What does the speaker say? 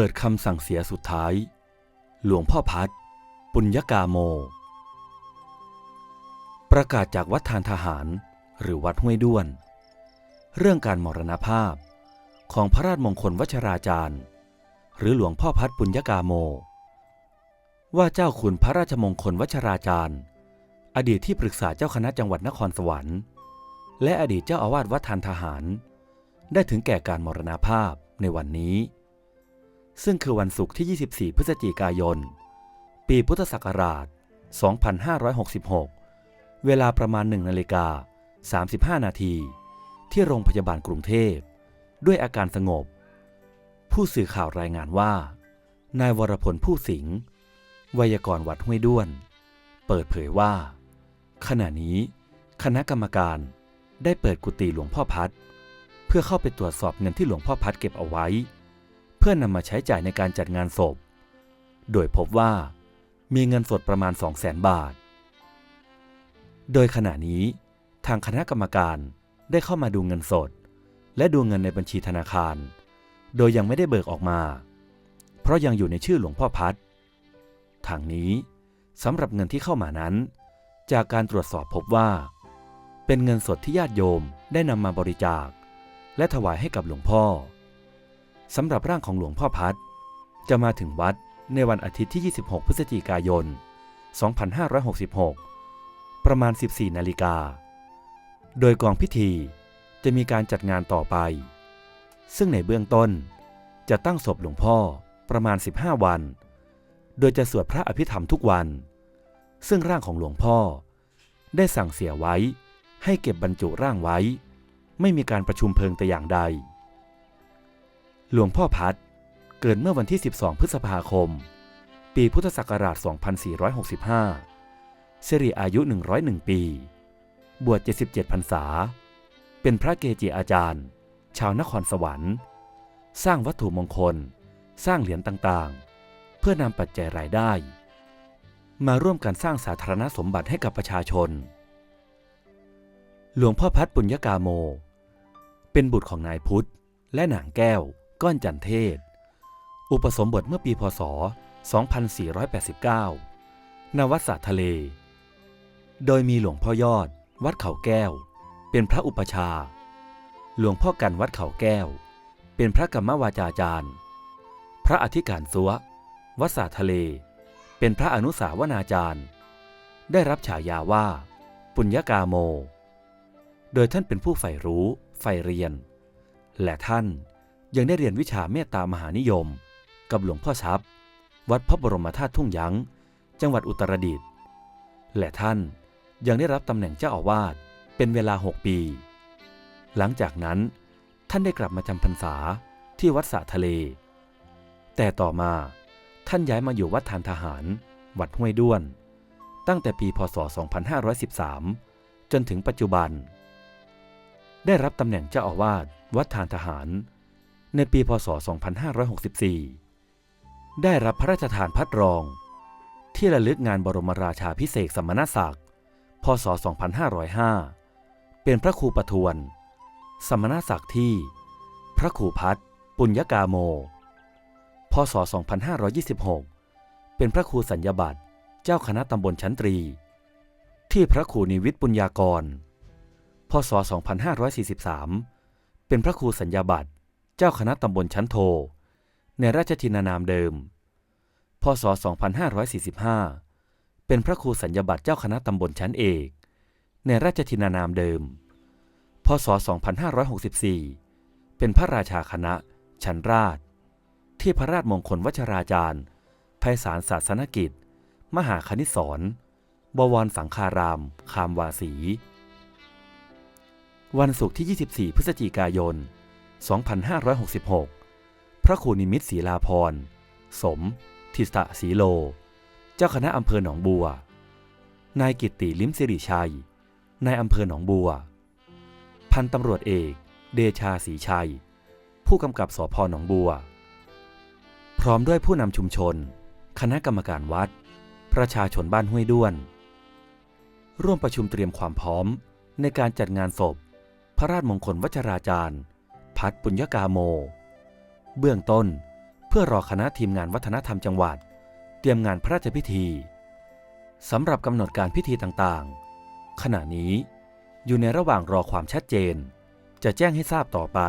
ปิดคำสั่งเสียสุดท้าย หลวงพ่อพัด ปุญญกาโม ประกาศจากวัดทานทหารหรือวัดห้วยด้วน เรื่องการมรณภาพของพระราชมงคลวชราจารย์ หรือหลวงพ่อพัดปุญญกาโม ว่าเจ้าคุณพระราชมงคลวชราจารย์ อดีตที่ปรึกษาเจ้าคณะจังหวัดนครสวรรค์ และอดีตเจ้าอาวาสวัดทานทหาร ได้ถึงแก่การมรณภาพในวันนี้ ซึ่งคือวันศุกร์ที่ 24 พฤศจิกายน ปีพุทธศักราช 2566 เวลาประมาณ 1นาฬิกา 35 นาที ที่โรงพยาบาลกรุงเทพ ด้วยอาการสงบ ผู้สื่อข่าวรายงานว่า นายวรพลผู้สิงห์ไวยากรณ์วัดห้วยด้วน เปิดเผยว่า ขณะนี้คณะกรรมการได้เปิดกุฏิหลวงพ่อพัด เพื่อเข้าไปตรวจสอบเงินที่หลวงพ่อพัดเก็บเอาไว้ พื่อนำมาใช้จ่ายในการจัดงานศพ โดยพบว่ามีเงินสดประมาณ 2 0 0แสนบาท โดยขณะนี้ ทางคณะกรรมการได้เข้ามาดูเงินสด และดูเงินในบัญชีธนาคาร โดยยังไม่ได้เบิกออกมา เพราะยังอยู่ในชื่อหลวงพ่อพัดทางนี้สำหรับเงินที่เข้ามานั้น จากการตรวจสอบพบว่า เป็นเงินสดที่ญาติโยมได้นำมาบริจาค และถวายให้กับหลวงพ่อ สำหรับร่างของหลวงพ่อพัดจะมาถึงวัดในวันอาทิตย์ที่ 26 พฤศจิกายน 2566 ประมาณ 14 นาฬิกา โดยกองพิธีจะมีการจัดงานต่อไป ซึ่งในเบื้องต้นจะตั้งศพหลวงพ่อประมาณ 15 วัน โดยจะสวดพระอภิธรรมทุกวัน ซึ่งร่างของหลวงพ่อ ได้สั่งเสียไว้ให้เก็บบรรจุร่างไว้ ไม่มีการประชุมเพลิงแต่อย่างใด หลวงพ่อพัดเกิดเมื่อวันที่ 12 พฤษภาคม ปีพุทธศักราช 2465 สิริอายุ 101 ปี บวช 77 พรรษา เป็นพระเกจิอาจารย์ ชาวนครสวรรค์ สร้างวัตถุมงคล สร้างเหรียญต่างๆ เพื่อนำปัจจัยรายได้ มาร่วมกันสร้างสาธารณสมบัติให้กับประชาชน หลวงพ่อพัดปุญญกาโม เป็นบุตรของนายพุทธและนางแก้ว ก้อนจันเทศ อุปสมบทเมื่อปีพศ 2489 ณ วัดสระทะเล โดยมีหลวงพ่อยอด วัดเขาแก้ว เป็นพระอุปชา หลวงพ่อกันวัดเขาแก้ว เป็นพระกรรมวาจาจารย์ พระอธิการซัววัดสระทะเล เป็นพระอนุสาวนาจารย์ ได้รับฉายาว่า ปุญญกาโม โดยท่านเป็นผู้ใฝ่รู้ใฝ่เรียน และท่าน ยังได้เรียนวิชาเมตตามหานิยม กับหลวงพ่อชับวัดพระบรมธาตุทุ่งยั้ง จังหวัดอุตรดิตถ์และท่านยังได้รับตำแหน่งเจ้าอาวาสเป็นเวลา 6 ปี หลังจากนั้นท่านได้กลับมาจำพรรษาที่วัดสะทะเล แต่ต่อมาท่านย้ายมาอยู่วัดทานทหาร วัดห้วยด้วน ตั้งแต่ปีพศ 2513 จนถึงปัจจุบัน ได้รับตำแหน่งเจ้าอาวาสวัดทานทหาร ในปีพศ 2564 ได้รับพระราชทานพัดรอง ที่ระลึกงานบรมราชาพิเศษสมณศักดิ์ พศ 2505 เป็นพระครูประทวน สมณศักดิ์ที่ พระครูพัฒน์ปุญญกาโม พศ 2526 เป็นพระครูสัญญบัตรเจ้าคณะตำบลชั้นตรี ที่พระครูนิวิทย์ปุญญากร พศ 2543 เป็นพระครูสัญญาบัตร เจ้าคณะตำบลชั้นโท ในราชทินานามเดิม พศ 2545 เป็นพระครูสัญญาบัตรเจ้าคณะตำบลชั้นเอก ในราชทินานามเดิม พศ 2564 เป็นพระราชาคณะชั้นราช ที่พระราชมงคลวัชราจารย์ไพศาลศาสนกิจ มหาคณิตศรบวรสังคาราม คามวาสี วันศุกร์ที่ 24 พฤศจิกายน 2566 พระครูนิมิตศรีลาพร สม ทิสตะศรีโล เจ้าคณะอำเภอหนองบัว นายกิตติลิมสิริชัย นายอำเภอหนองบัว พันตำรวจเอก เดชาศรีชัย ผู้กำกับสพหนองบัว พร้อมด้วยผู้นำชุมชน คณะกรรมการวัด ประชาชนบ้านห้วยด้วน ร่วมประชุมเตรียมความพร้อมในการจัดงานศพ พระราชมงคลวัชราจารย์ พัดปุญญกาโม เบื้องต้นเพื่อพื่อรอคณะทีมงานวัฒนธรรมจังหวัด เตรียมงานพระราชพิธีสำหรับกำหนดการพิธีต่างๆ ขณะนี้อยู่ในระหว่างรอความชัดเจน จะแจ้งให้ทราบต่อไป